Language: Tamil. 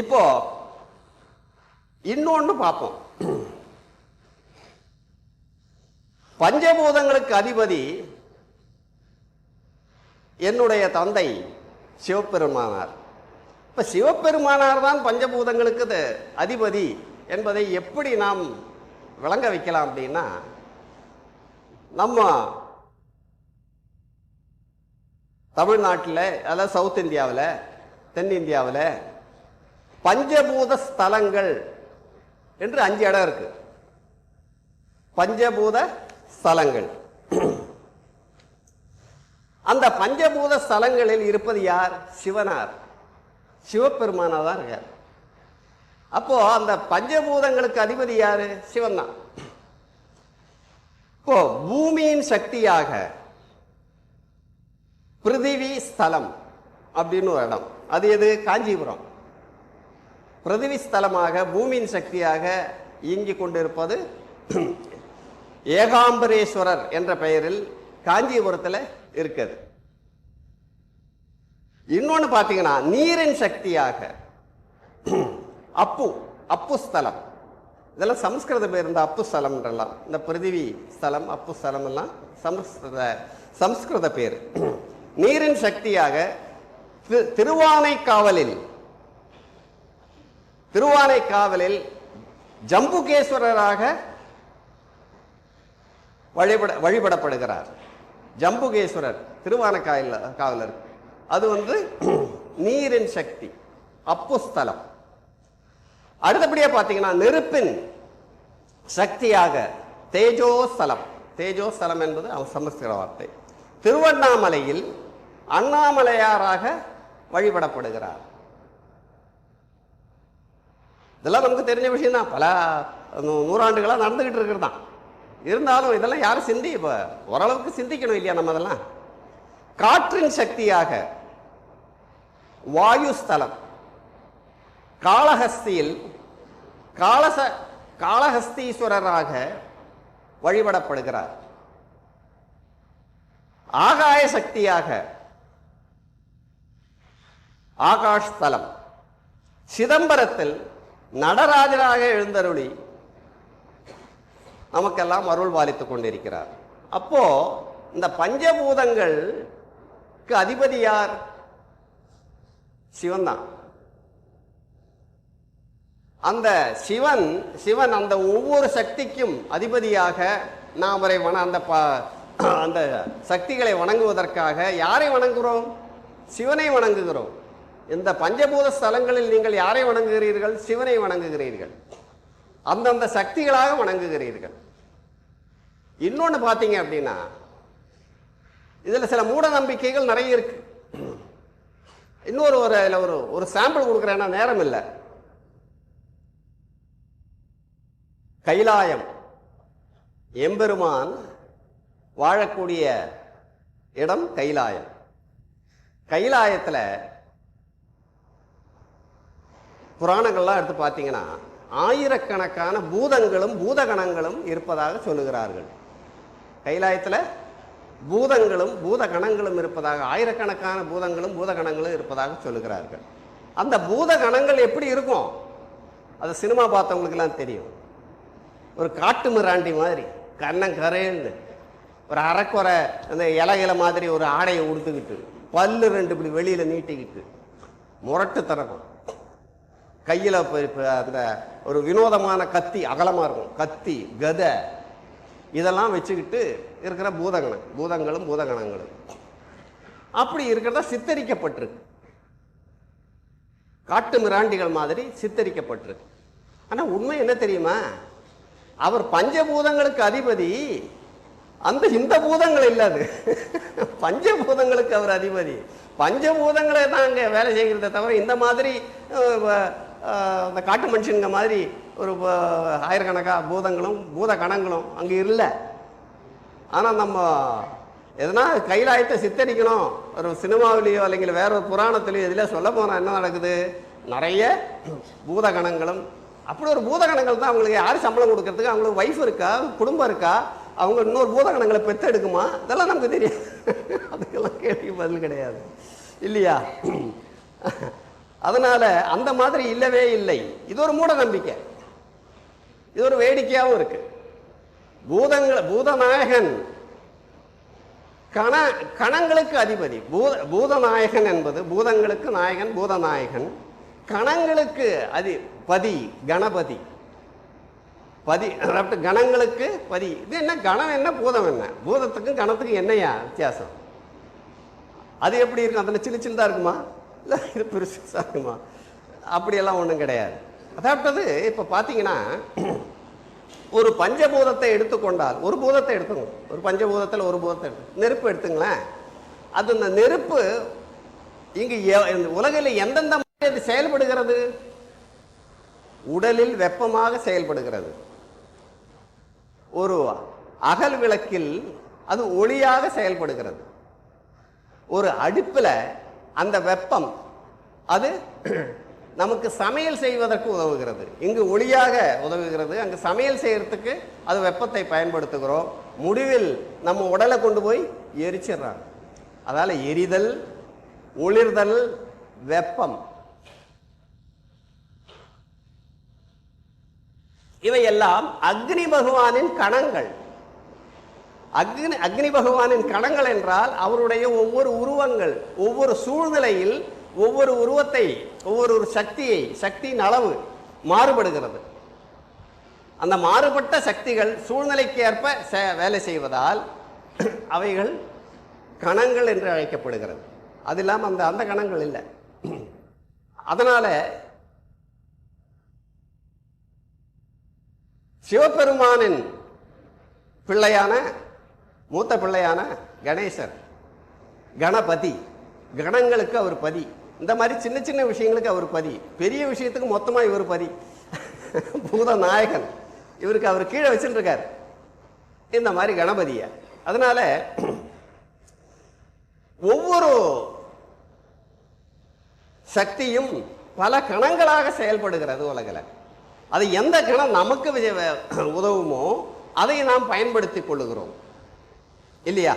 இப்போ இன்னொன்று பார்ப்போம். பஞ்சபூதங்களுக்கு அதிபதி என்னுடைய தந்தை சிவபெருமானார். இப்போ சிவபெருமானார் தான் பஞ்சபூதங்களுக்கு அதிபதி என்பதை எப்படி நாம் விளங்க வைக்கலாம் அப்படின்னா நம்ம தமிழ்நாட்டில் அதாவது சவுத் இந்தியாவில் தென்னிந்தியாவில் பஞ்சபூத ஸ்தலங்கள் என்று அஞ்சு இடம் இருக்கு. பஞ்சபூத ஸ்தலங்கள். அந்த பஞ்சபூத ஸ்தலங்களில் இருப்பது யார்? சிவனார். சிவபெருமானா தான் இருக்கார். அப்போ அந்த பஞ்சபூதங்களுக்கு அதிபதி யாரு? சிவன் தான் இப்போ பூமியின் சக்தியாக பிருதிவி ஸ்தலம் அப்படின்னு ஒரு இடம். அது எது? காஞ்சிபுரம். பிருத்திவி ஸ்தலமாக பூமியின் சக்தியாக இயங்கிக் கொண்டிருப்பது ஏகாம்பரேஸ்வரர் என்ற பெயரில் காஞ்சிபுரத்தில் இருக்குது இன்னொன்று பார்த்தீங்கன்னா நீரின் சக்தியாக அப்பு அப்பு ஸ்தலம். இதெல்லாம் சமஸ்கிருத பேர் இந்த அப்பு ஸ்தலம்ன்றலாம். இந்த பிருத்திவி ஸ்தலம் அப்பு ஸ்தலம் எல்லாம் சமஸ்கிருத சம்ஸ்கிருத பேர். நீரின் சக்தியாக தி- திருவானைக்காவலில் திருவானைக்காவலில் ஜம்புகேஸ்வரராக வழிபட வழிபடப்படுகிறார். ஜம்புகேஸ்வரர் திருவானக்காயில் காவலர். அது வந்து நீரின் சக்தி அப்புஸ்தலம் அடுத்தபடியாக பார்த்தீங்கன்னா நெருப்பின் சக்தியாக தேஜோஸ்தலம் தேஜோஸ்தலம் என்பது அவன் சமஸ்கிருத வார்த்தை. திருவண்ணாமலையில் அண்ணாமலையாராக வழிபடப்படுகிறார். இதெல்லாம் நமக்கு தெரிஞ்ச விஷயம் தான் பல நூ- நூறாண்டுகளா இருக்கிறது தான் இருந்தாலும் இதெல்லாம் யாரும் சிந்தி இப்போ ஓரளவுக்கு சிந்திக்கணும் இல்லையா நம்ம அதெல்லாம்? காற்றின் சக்தியாக வாயுஸ்தலம் காளஹஸ்தியில் காளச காளஹஸ்தீஸ்வரராக வழிபடப்படுகிறார். ஆகாய சக்தியாக ஆகாஷ் ஸ்தலம் சிதம்பரத்தில் நடராஜராக எழுந்தருளி நமக்கெல்லாம் அருள் பாலித்துக் கொண்டிருக்கிறார். அப்போ இந்த பஞ்சபூதங்களுக்கு அதிபதி யார்? சிவன் தான் அந்த சிவன் சிவன் அந்த ஒவ்வொரு சக்திக்கும் அதிபதியாக நாம் அவரை வண அந்த ப அந்த சக்திகளை வணங்குவதற்காக யாரை வணங்குகிறோம்? சிவனை வணங்குகிறோம். இந்த பஞ்சபூத ஸ்தலங்களில் நீங்கள் யாரை வணங்குகிறீர்கள்? சிவனை வணங்குகிறீர்கள். அந்தந்த சக்திகளாக வணங்குகிறீர்கள். இன்னொன்று பார்த்தீங்க அப்படின்னா இதில் சில மூட நம்பிக்கைகள் நிறைய இருக்கு. இன்னொரு ஒரு இதில் ஒரு ஒரு சாம்பிள் கொடுக்குறேன்னா நேரம் இல்லை. கைலாயம். எம்பெருமான் வாழக்கூடிய இடம் கைலாயம். கைலாயத்தில் புராணங்கள்லாம் எடுத்து பார்த்தீங்கன்னா ஆயிரக்கணக்கான பூதங்களும் பூதகணங்களும் இருப்பதாக சொல்லுகிறார்கள். கைலாயத்தில் பூதங்களும் பூதகணங்களும் இருப்பதாக ஆயிரக்கணக்கான பூதங்களும் பூதகணங்களும் இருப்பதாக சொல்லுகிறார்கள். அந்த பூதகணங்கள் எப்படி இருக்கும்? அது சினிமா பார்த்தவங்களுக்கெல்லாம் தெரியும். ஒரு காட்டு மிராண்டி மாதிரி கண்ணங்கரேன்னு ஒரு அரைக்குறை அந்த இலையில மாதிரி ஒரு ஆடையை உடுத்துக்கிட்டு பல்லு ரெண்டு இப்படி வெளியில் நீட்டிக்கிட்டு முரட்டு தரக்கும் கையில் அந்த ஒரு வினோதமான கத்தி அகலமாக இருக்கும். கத்தி கதை இதெல்லாம் வச்சுக்கிட்டு இருக்கிற பூதகணம் பூதங்களும் பூதகணங்களும். அப்படி இருக்கிறதா சித்தரிக்கப்பட்டிருக்கு. காட்டு மிராண்டிகள் மாதிரி சித்தரிக்கப்பட்டிருக்கு. ஆனால் உண்மை என்ன தெரியுமா? அவர் பஞ்சபூதங்களுக்கு அதிபதி. அந்த இந்த பூதங்கள் இல்லாது பஞ்சபூதங்களுக்கு அவர் அதிபதி. பஞ்சபூதங்களே தான் அங்கே வேலை செய்கிறத தவிர இந்த மாதிரி இந்த காட்டு மனுஷனுங்க மாதிரி ஒரு ஆயிரக்கணக்காக பூதங்களும் பூத கணங்களும் அங்கே இல்லை. ஆனால் நம்ம எதனா கைலாயத்தை சித்தரிக்கணும். ஒரு சினிமாவிலேயோ அல்லைங்க வேற ஒரு புராணத்திலேயோ இதில் சொல்ல போனால் என்ன நடக்குது? நிறைய பூதகணங்களும். அப்படி ஒரு பூதகணங்கள் தான் அவங்களுக்கு யார் சம்பளம் கொடுக்கறதுக்கு? அவங்களுக்கு ஒய்ஃப் இருக்கா? குடும்பம் இருக்கா? அவங்க இன்னொரு பூதகணங்களை பெத்தெடுக்குமா? இதெல்லாம் நமக்கு தெரியும் அதுக்கெல்லாம் கேள்வி பதில் கிடையாது. இல்லையா? அதனால அந்த மாதிரி இல்லவே இல்லை. இது ஒரு மூட நம்பிக்கை. இது ஒரு வேடிக்கையாகவும் இருக்கு. பூதங்கள் பூதநாயகன். கண கணங்களுக்கு அதிபதி. பூத பூதநாயகன் என்பது பூதங்களுக்கு நாயகன் பூதநாயகன். கணங்களுக்கு அதி பதி கணபதி. பதி அதாவது கணங்களுக்கு பதி. இது என்ன கணம் என்ன பூதம் என்ன? பூதத்துக்கும் கணத்துக்கும் என்னையா வித்தியாசம்? அது எப்படி இருக்கும்? அதில் சின்ன சின்னதாக இருக்குமா? இல்லை இது பெருசு இருக்குமா அப்படியெல்லாம் ஒன்றும் கிடையாது. அதாவது இப்போ பார்த்தீங்கன்னா ஒரு பஞ்சபூதத்தை எடுத்துக்கொண்டால் ஒரு பூதத்தை எடுத்துங்க. ஒரு பஞ்சபூதத்தில் ஒரு பூதத்தை எடுத்து நெருப்பு எடுத்துங்களேன். அது இந்த நெருப்பு இங்கு எ- உலகில் எந்தெந்த மாதிரி அது செயல்படுகிறது? உடலில் வெப்பமாக செயல்படுகிறது. ஒரு அகல் விளக்கில் அது ஒளியாக செயல்படுகிறது. ஒரு அடுப்பில் அந்த வெப்பம் அது நமக்கு சமையல் செய்வதற்கு உதவுகிறது. இங்கு ஒளியாக உதவுகிறது. அங்கு சமையல் செய்யறதுக்கு அது வெப்பத்தை பயன்படுத்துகிறோம். முடிவில் நம்ம உடலை கொண்டு போய் எரிச்சிடுறாங்க. அதால் எரிதல் ஒளிர்தல் வெப்பம். இவையெல்லாம் அக்னி பகவானின் கணங்கள். அக்னி அக்னி பகவானின் கணங்கள் என்றால் அவருடைய ஒவ்வொரு உருவங்கள் ஒவ்வொரு சூழ்நிலையில் ஒவ்வொரு உருவத்தை ஒவ்வொரு ஒரு சக்தியை சக்தியின் அளவு மாறுபடுகிறது. அந்த மாறுபட்ட சக்திகள் சூழ்நிலைக்கு ஏற்ப வேலை செய்வதால் அவைகள் கணங்கள் என்று அழைக்கப்படுகிறது. அது இல்லாமல் அந்த அந்த கணங்கள் இல்லை. அதனால் சிவபெருமானின் பிள்ளையான மூத்த பிள்ளையான கணேசர். கணபதி. கணங்களுக்கு அவர் பதி. இந்த மாதிரி சின்ன சின்ன விஷயங்களுக்கு அவர் பதி. பெரிய விஷயத்துக்கு மொத்தமாக இவர் பதி. பூத நாயகன். இவருக்கு அவர் கீழே வச்சுட்டு இருக்கார் இந்த மாதிரி கணபதியை. அதனால ஒவ்வொரு சக்தியும் பல கணங்களாக செயல்படுகிறது உலகில். அது எந்த கணம் நமக்கு உதவுமோ அதை நாம் பயன்படுத்தி கொள்ளுகிறோம். இல்லையா